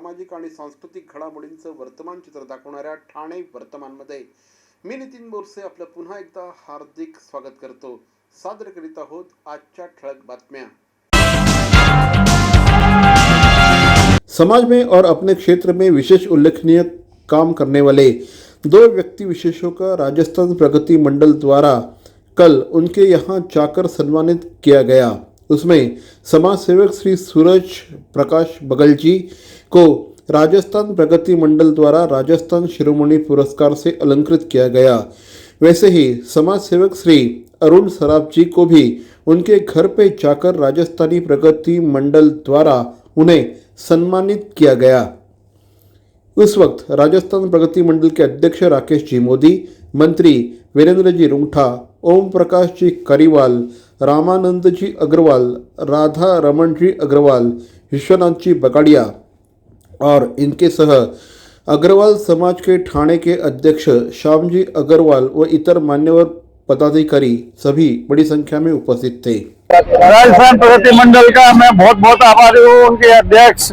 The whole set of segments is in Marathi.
सामाजिक आणि सांस्कृतिक घडामोडींचं वर्तमान चित्र दाखवणाऱ्या ठाणे वर्तमानमध्ये मी नितीन बोरसे आपलं पुन्हा एकदा हार्दिक स्वागत करतो. सादर करीत आहोत आजच्या ठळक बातम्या. समाज में और अपने क्षेत्र में विशेष उल्लेखनीय काम करने वाले दो व्यक्ति विशेषों का राजस्थान प्रगति मंडल द्वारा कल उनके यहाँ जाकर सम्मानित किया गया। उसमें समाज सेवक श्री सूरज प्रकाश बगल जी को राजस्थान प्रगति मंडल द्वारा राजस्थान शिरोमणि पुरस्कार से अलंकृत किया गया। वैसे ही समाज सेवक श्री अरुण सराफ जी को भी उनके घर पे जाकर राजस्थानी प्रगति मंडल द्वारा उन्हें सम्मानित किया गया। उस वक्त राजस्थान प्रगति मंडल के अध्यक्ष राकेश जी मोदी, मंत्री वीरेंद्र जी रुंगठा, ओम प्रकाश जी करीवाल रामानंद जी अग्रवाल, राधा रमन जी अग्रवाल विश्वनाथ जी बगाड़िया और इनके सह अग्रवाल समाज के ठाणे के अध्यक्ष श्यामजी अग्रवाल व इतर मान्यवर पदाधिकारी सभी बड़ी संख्या में उपस्थित थे। राजस्थान प्रगति मंडल का मैं बहुत बहुत आभारी हूँ। उनके अध्यक्ष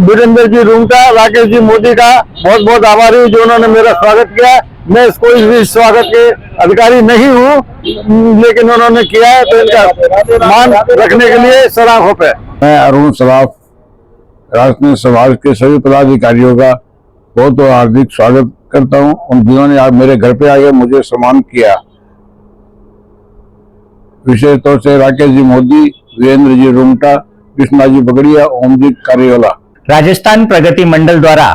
वीरेंद्र जी रूंगटा राकेश जी मोदी का बहुत बहुत आभारी हूँ जो उन्होंने मेरा स्वागत किया। मैं इसको इस भी स्वागत के अधिकारी नहीं हूँ लेकिन उन्होंने किया है तो इनका मान रखने के लिए सलाखों पे। मैं अरुण सराफ राजस्थान समाज के सभी पदाधिकारियों का बहुत बहुत हार्दिक स्वागत करता हूँ। उन जिन्होंने आज मेरे घर पे आके मुझे सम्मान किया। विशेष तौर से राकेश जी मोदी वीरेंद्र जी रुंगटा कृष्णा जी बगड़िया ओम जी कार्यवाला राजस्थान प्रगति मंडल द्वारा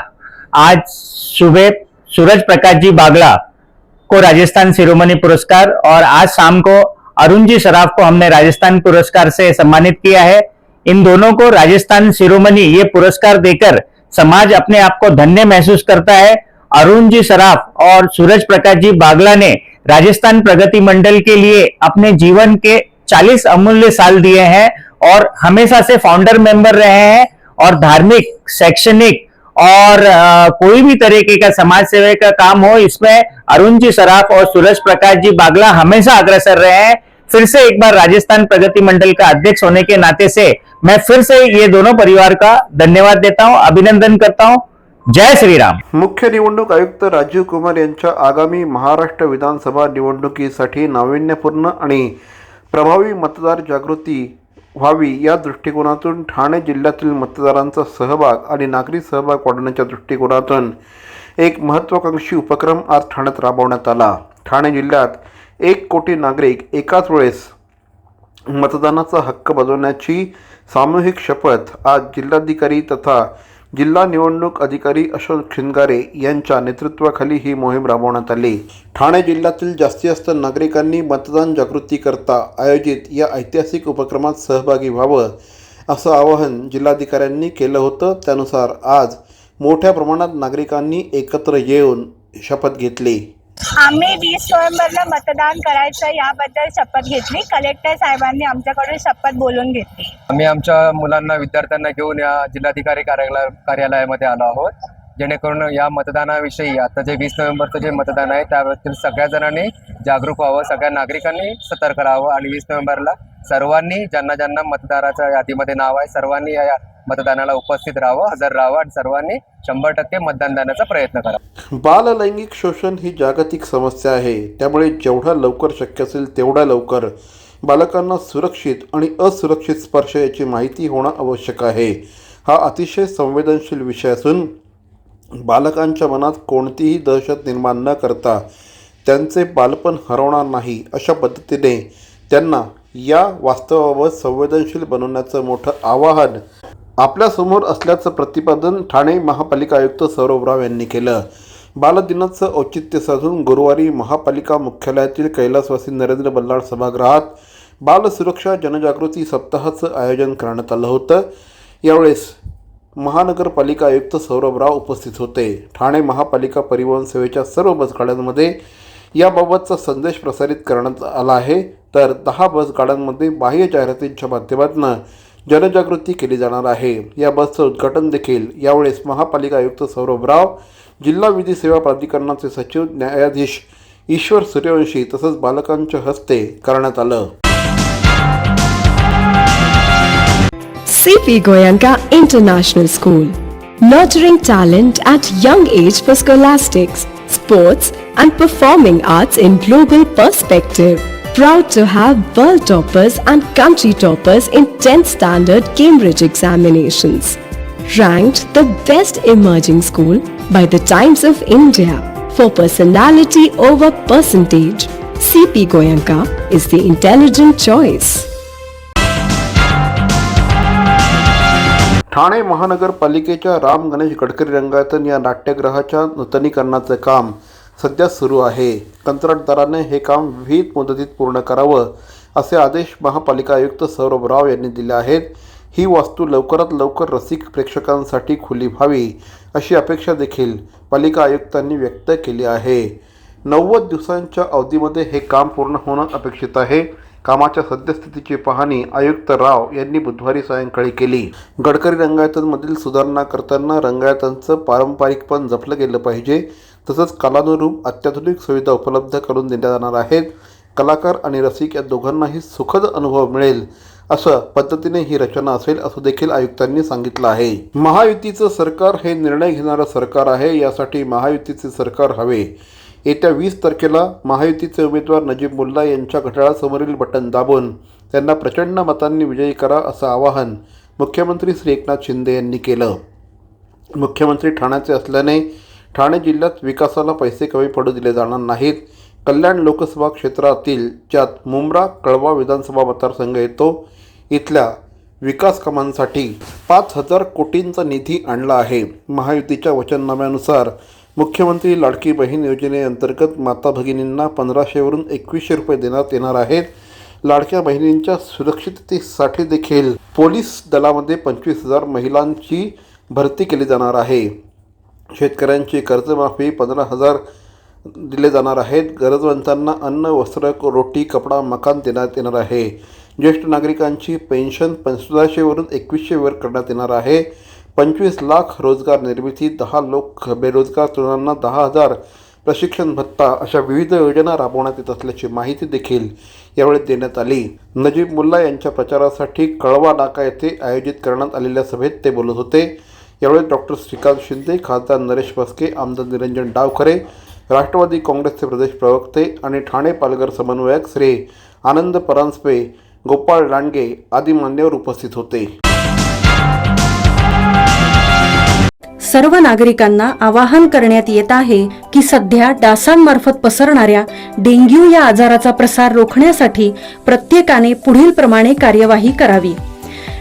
आज सुबह सूरज प्रकाश जी बागला को राजस्थान शिरोमणि पुरस्कार और आज शाम को अरुण जी सराफ को हमने राजस्थान पुरस्कार से सम्मानित किया है। इन दोनों को राजस्थान शिरोमणि ये पुरस्कार देकर समाज अपने आप को धन्य महसूस करता है। अरुण जी सराफ और सूरज प्रकाश जी बागला ने राजस्थान प्रगति मंडल के लिए अपने जीवन के 40 अमूल्य साल दिए हैं और हमेशा से फाउंडर मेंबर रहे हैं और धार्मिक, शैक्षणिक और अ, कोई भी तरीके का समाज सेवा का काम हो इसमें अरुण जी सराफ और सूरज प्रकाश जी बागला हमेशा अग्रसर रहे हैं। फिर से एक बार राजस्थान प्रगति मंडल का अध्यक्ष होने के नाते से मैं फिर से ये दोनों परिवार का धन्यवाद देता हूँ अभिनंदन करता हूँ। जय श्री राम। मुख्य निवडणूक आयुक्त राजीव कुमार यांच्या आगामी महाराष्ट्र विधानसभा निवडणुकीसाठी नाविन्यपूर्ण आणि प्रभावी मतदार जागृती व्हावी या दृष्टिकोनातून ठाणे जिल्ह्यातील मतदारांचा सहभाग आणि नागरी सहभाग वाढवण्याच्या दृष्टिकोनातून एक महत्त्वाकांक्षी उपक्रम आज ठाण्यात राबवण्यात आला. ठाणे जिल्ह्यात एक कोटी नागरिक एकाच वेळेस मतदानाचा हक्क बजावण्याची सामूहिक शपथ आज जिल्हाधिकारी तथा जिल्हा निवडणूक अधिकारी अशोक खिंगारे यांच्या नेतृत्वाखाली ही मोहीम राबवण्यात आली. ठाणे जिल्ह्यातील जास्तीत जास्त नागरिकांनी मतदान जागृतीकरता आयोजित या ऐतिहासिक उपक्रमात सहभागी व्हावं असं आवाहन जिल्हाधिकाऱ्यांनी केलं होतं. त्यानुसार आज मोठ्या प्रमाणात नागरिकांनी एकत्र येऊन शपथ घेतली. आम्ही वीस नोव्हेंबरला मतदान करायचं याबद्दल शपथ घेतली. कलेक्टर साहेबांनी आमच्याकडून शपथ बोलून घेतली. आम्ही आमच्या मुलांना विद्यार्थ्यांना घेऊन या जिल्हाधिकारी कार्यालय कार्यालयामध्ये आलो आहोत. जेणेकरून या मतदानाविषयी आता जे वीस नोव्हेंबरचं जे मतदान आहे त्याबद्दल सगळ्या जणांनी जागरूक व्हावं सगळ्या नागरिकांनी सतर्क राहावं. आणि वीस नोव्हेंबरला सर्वांनी ज्यांना ज्यांना मतदाराच्या यादीमध्ये नाव आहे सर्वांनी या मतदानाला उपस्थित राहावं हजर राहावं आणि सर्वांनी शंभर टक्के मतदान देण्याचा प्रयत्न करा बाल लैंगिक शोषण ही जागतिक समस्या आहे. त्यामुळे जेवढा लवकर शक्य असेल तेवढ्या लवकर बालकांना सुरक्षित आणि असुरक्षित स्पर्श याची माहिती होणं आवश्यक आहे. हा अतिशय संवेदनशील विषय असून बालकांच्या मनात कोणतीही दहशत निर्माण न करता त्यांचे बालपण हरवणार नाही अशा पद्धतीने त्यांना या वास्तवावर संवेदनशील बनवण्याचं मोठं आवाहन आपल्यासमोर असल्याचं प्रतिपादन ठाणे महापालिका आयुक्त सौरभ राव यांनी केलं. बालदिनाचं औचित्य साधून गुरुवारी महापालिका मुख्यालयातील कैलासवासी नरेंद्र बल्लाळ सभागृहात बाल सुरक्षा जनजागृती सप्ताहाचं आयोजन करण्यात आलं होतं. यावेळेस महानगरपालिका आयुक्त सौरभ राव उपस्थित होते. ठाणे महापालिका परिवहन सेवेच्या सर्व बसगाड्यांमध्ये याबाबतचा संदेश प्रसारित करण्यात आला आहे. तर दहा बसगाड्यांमध्ये बाह्य जाहिरातींच्या माध्यमातून जनजागृती केली जाणार आहे. या बसचं उद्घाटन देखील यावेळेस महापालिका आयुक्त सौरभ राव जिल्हा विधी सेवा प्राधिकरणाचे सचिव न्यायाधीश ईश्वर सूर्यवंशी तसंच बालकांच्या हस्ते करण्यात आलं. CP Goenka international school nurturing talent at young age for scholastics sports and performing arts in global perspective Proud to have world toppers and country toppers in 10th standard Cambridge examinations. Ranked the best emerging school by the Times of India for personality over percentage. CP Goyanka is the intelligent choice. Thane महानगरपालिकेच्या राम गणेश गडकरी रंगायतन या नाट्यगृहाच्या नूतनीकरणाचं काम सध्या सुरू आहे. कंत्राटदाराने हे काम विहित मुदतीत पूर्ण करावं असे आदेश महापालिका आयुक्त सौरभ राव यांनी दिले आहेत. ही वास्तू लवकरात लवकर रसिक प्रेक्षकांसाठी खुली व्हावी अशी अपेक्षा देखील पालिका आयुक्तांनी व्यक्त केली आहे. नव्वद दिवसांच्या अवधीमध्ये हे काम पूर्ण होणं अपेक्षित आहे. कामाच्या सद्यस्थितीची पाहणी आयुक्त राव यांनी बुधवारी सायंकाळी केली. गडकरी रंगायतांमधील सुधारणा करताना रंगायतांचं पारंपरिकपण जपलं गेलं पाहिजे. तसंच कालानुरूप अत्याधुनिक सुविधा उपलब्ध करून देण्यात जाणार आहेत. कलाकार आणि रसिक या दोघांनाही सुखद अनुभव मिळेल असं पद्धतीने ही रचना असेल असं देखील आयुक्तांनी सांगितलं आहे. महायुतीचं सरकार हे निर्णय घेणारं सरकार आहे यासाठी महायुतीचे सरकार हवे. येत्या वीस तारखेला महायुतीचे उमेदवार नजीब मुल्ला यांच्या घड्याळासमोरील बटन दाबून त्यांना प्रचंड मतांनी विजयी करा असं आवाहन मुख्यमंत्री श्री एकनाथ शिंदे यांनी केलं. मुख्यमंत्री ठाण्याचे असल्याने ठाणे जिल्ह्यात विकासाला पैसे कमी पडू दिले जाणार नाहीत. कल्याण लोकसभा क्षेत्रातील ज्यात मुंब्रा कळवा विधानसभा मतदारसंघ येतो इथल्या विकास कामांसाठी पाच हजार कोटींचा निधी आणला आहे. महायुतीच्या वचननाम्यानुसार मुख्यमंत्री लाडकी बहीण योजनेअंतर्गत माता भगिनींना पंधराशेवरून एकवीसशे रुपये देण्यात येणार आहेत. लाडक्या बहिणींच्या सुरक्षिततेसाठी देखील पोलीस दलामध्ये पंचवीस हजार महिलांची भरती केली जाणार आहे. शेतकऱ्यांची कर्जमाफी पंधरा हजार दिले जाणार आहेत. गरजवंतांना अन्न वस्त्र रोटी कपडा मकान देण्यात येणार आहे. ज्येष्ठ नागरिकांची पेन्शन पंचवीसशेवरून एकवीसशेवर करण्यात येणार आहे. पंचवीस लाख रोजगार निर्मिती दहा लोक बेरोजगार तरुणांना दहा हजार प्रशिक्षण भत्ता अशा विविध योजना राबवण्यात येत असल्याची माहिती देखील यावेळी देण्यात आली. नजीब मुल्ला यांच्या प्रचारासाठी कळवा नाका येथे आयोजित करण्यात आलेल्या सभेत ते बोलत होते. यावेळी डॉक्टर श्रीकांत शिंदे खासदार नरेश बस्के आमदार निरंजन डावखरे राष्ट्रवादी काँग्रेसचे प्रदेश प्रवक्ते आणि ठाणे पालघर समन्वयक श्री आनंद परांजपे गोपाळ लांडगे आदी मान्यवर उपस्थित होते. सर्व नागरिकांना आवाहन करण्यात येत आहे की सध्या डासांमार्फत पसरणाऱ्या डेंग्यू या आजाराचा प्रसार रोखण्यासाठी प्रत्येकाने पुढील प्रमाणे कार्यवाही करावी.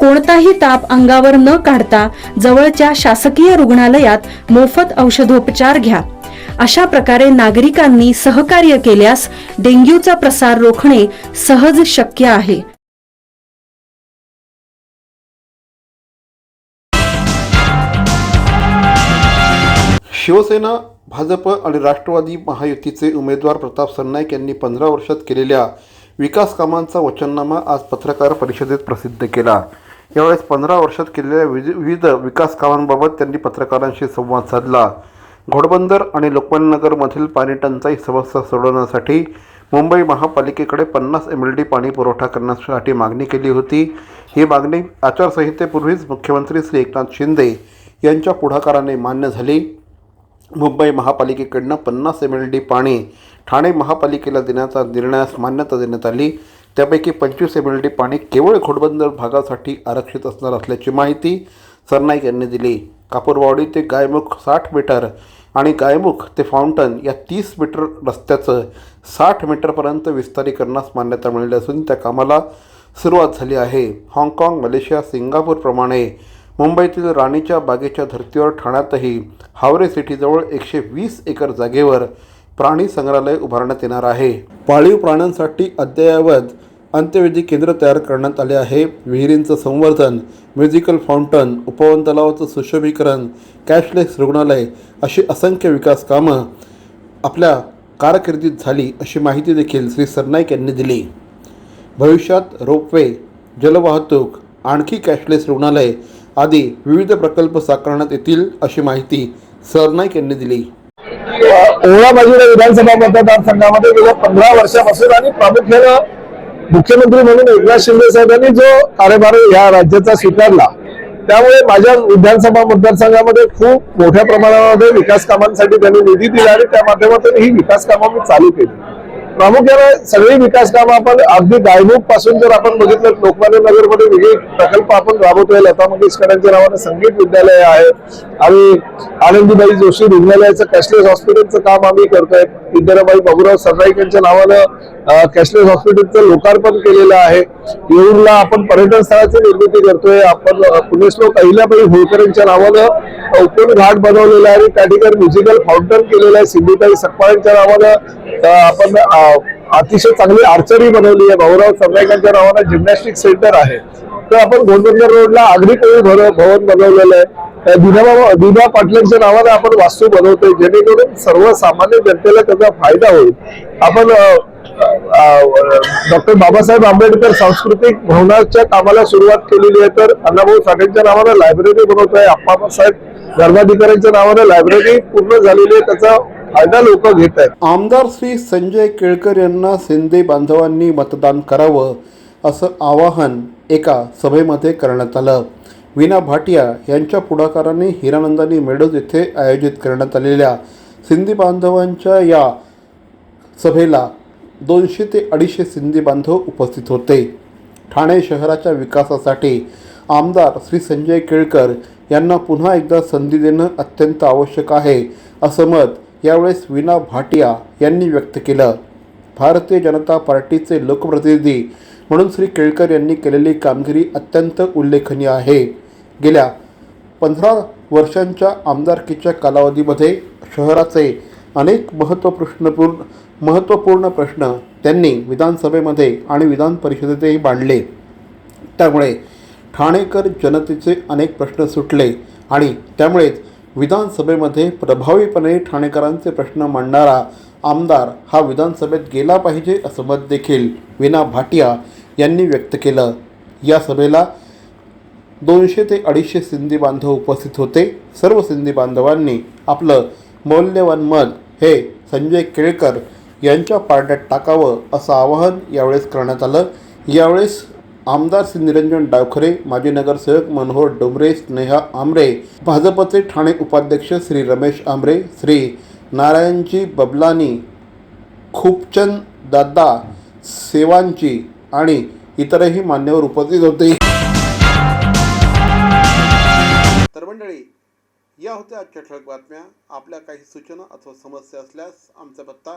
कोणताही ताप अंगावर न काढता जवळच्या शासकीय रुग्णालयात मोफत औषधोपचार घ्या. अशा प्रकारे नागरिकांनी सहकार्य केल्यास डेंग्यूचा प्रसार रोखणे सहज शक्य आहे. शिवसेना भाजप आणि राष्ट्रवादी महायुतीचे उमेदवार प्रताप सरनाईक यांनी पंधरा वर्षात केलेल्या विकास कामांचा वचननामा आज पत्रकार परिषदेत प्रसिद्ध केला. यावेळेस पंधरा वर्षात केलेल्या विविध विकास कामांबाबत त्यांनी पत्रकारांशी संवाद साधला. घोडबंदर आणि लोकमान्यनगरमधील पाणी टंचाई समस्या सोडवण्यासाठी मुंबई महापालिकेकडे पन्नास एम एल डी पाणी पुरवठा करण्यासाठी मागणी केली होती. ही मागणी आचारसंहितेपूर्वीच मुख्यमंत्री श्री एकनाथ शिंदे यांच्या पुढाकाराने मान्य झाली. मुंबई महापालिकेकडनं पन्नास एम एल डी पाणी ठाणे महापालिकेला देण्याचा निर्णयास मान्यता देण्यात आली. त्यापैकी पंचवीस एम एल डी पाणी केवळ घोडबंदर भागासाठी आरक्षित असणार असल्याची माहिती सरनाईक यांनी दिली. कापूरवाडी ते गायमुख साठ मीटर आणि गायमुख ते फाउंटन या तीस मीटर रस्त्याचं साठ मीटरपर्यंत विस्तारीकरणास मान्यता मिळाली असून त्या कामाला सुरुवात झाली आहे. हाँगकाँग मलेशिया सिंगापूरप्रमाणे मुंबईतील राणीच्या बागेच्या धर्तीवर ठाण्यातही हावरे सिटीजवळ एकशे वीस एकर जागेवर प्राणी संग्रहालय उभारण्यात येणार आहे. पाळीव प्राण्यांसाठी अद्ययावत अंत्यविधी केंद्र तयार करण्यात आले आहे. विहिरींचं संवर्धन म्युझिकल फाउंटन उपवन तलावाचं सुशोभीकरण कॅशलेस रुग्णालय अशी असंख्य विकास कामं आपल्या कारकिर्दीत झाली अशी माहिती देखील श्री सरनाईक यांनी दिली. भविष्यात रोपवे जलवाहतूक आणखी कॅशलेस रुग्णालय आदी विविध प्रकल्प साकारण्यात येतील अशी माहिती सरनाईक यांनी दिली. ओळा बाजूला विधानसभा मतदारसंघामध्ये गेल्या पंधरा वर्षापासून आणि प्रामुख्यानं मुख्यमंत्री म्हणून एकनाथ शिंदे साहेबांनी जो कार्यभार या राज्याचा स्वीकारला त्यामुळे माझ्या विधानसभा मतदारसंघामध्ये खूप मोठ्या प्रमाणामध्ये विकास कामांसाठी त्यांनी निधी दिला आणि त्या माध्यमातून ही विकास कामं मी चालू केली. प्रामुख्याने सगळी विकास कामं आपण अगदी गायमुखपासून जर आपण बघितलं लोकमान्य नगरमध्ये वेगळे प्रकल्प आपण राबवतोय लता मंगेशकरांच्या नावानं संगीत विद्यालय आहे. आणि आनंदीबाई जोशी रुग्णालयाचं कॅशलेस हॉस्पिटलचं काम आम्ही करतोय. इंदिराबाई बाबूराव सरनाईक यांच्या नावानं कॅशलेस हॉस्पिटलचं लोकार्पण केलेलं आहे. येऊरला आपण पर्यटन स्थळाची निर्मिती करतोय. आपण पुणेश्लोक अहिल्याबाई होळकर यांच्या नावानं उपवन घाट बनवलेला आहे. आणि त्या ठिकाणी म्युझिकल फाउंटन केलेलं आहे. सिंधुताई सकपाळांच्या नावानं आपण अतिशय चांगली आर्चरी बनवली आहे. भाऊराव सरनाईकांच्या नावानं जिम्नॅस्टिक सेंटर आहे. तर आपण घोडबंदर रोडला आगरी कोळी भवन बनवलेलं आहे. दिनाबाबा दिना पाटलांच्या नावानं आपण वास्तू बनवतोय जेणेकरून सर्वसामान्य जनतेला त्याचा फायदा होईल. आपण डॉक्टर बाबासाहेब आंबेडकर सांस्कृतिक भवनाच्या कामाला सुरुवात केलेली आहे. तर अण्णाभाऊ साठेंच्या नावानं लायब्ररी बनवतोय. अप्पासाहेब धर्माधिकाऱ्यांच्या नावानं लायब्ररी पूर्ण झालेली आहे. त्याचा फायदा लोक घेत आहेत. आमदार श्री संजय केळकर यांना शिंदे बांधवांनी मतदान करावं असं आवाहन एका सभेमध्ये करण्यात आलं. विना भाटिया यांच्या पुढाकाराने हिरानंदानी मेडोज येथे आयोजित करण्यात आलेल्या सिंधी बांधवांच्या या सभेला दोनशे ते अडीचशे सिंधी बांधव उपस्थित होते. ठाणे शहराच्या विकासासाठी आमदार श्री संजय केळकर यांना पुन्हा एकदा संधी देणं अत्यंत आवश्यक आहे असं मत यावेळेस विना भाटिया यांनी व्यक्त केलं. भारतीय जनता पार्टीचे लोकप्रतिनिधी म्हणून श्री केळकर यांनी केलेली कामगिरी अत्यंत उल्लेखनीय आहे. गेल्या पंधरा वर्षांच्या आमदारकीच्या कालावधीमध्ये शहराचे अनेक महत्त्वपूर्ण महत्त्वपूर्ण प्रश्न त्यांनी विधानसभेमध्ये आणि विधान परिषदेतही मांडले. त्यामुळे ठाणेकर जनतेचे अनेक प्रश्न सुटले आणि त्यामुळेच विधानसभेमध्ये प्रभावीपणे ठाणेकरांचे प्रश्न मांडणारा आमदार हा विधानसभेत गेला पाहिजे असं मत देखील विना भाटिया यांनी व्यक्त केलं. या सभेला दोनशे ते अडीचशे सिंधी बांधव उपस्थित होते. सर्व सिंधी बांधवांनी आपलं मौल्यवान मत हे संजय केळकर यांच्या पारड्यात टाकावं असं आवाहन यावेळेस करण्यात आलं. यावेळेस आमदार श्री निरंजन डावखरे माजी नगरसेवक मनोहर डोंबरे स्नेहा आमरे भाजपचे ठाणे उपाध्यक्ष श्री रमेश आमरे श्री नारायणजी बबलानी खूपचंद दादा सेवांची आणि इतरही मान्यवर उपस्थित होते. तर मंडळी या होत्या आजच्या ठळक बातम्या. आपल्या काही सूचना अथवा समस्या असल्यास आमचा पत्ता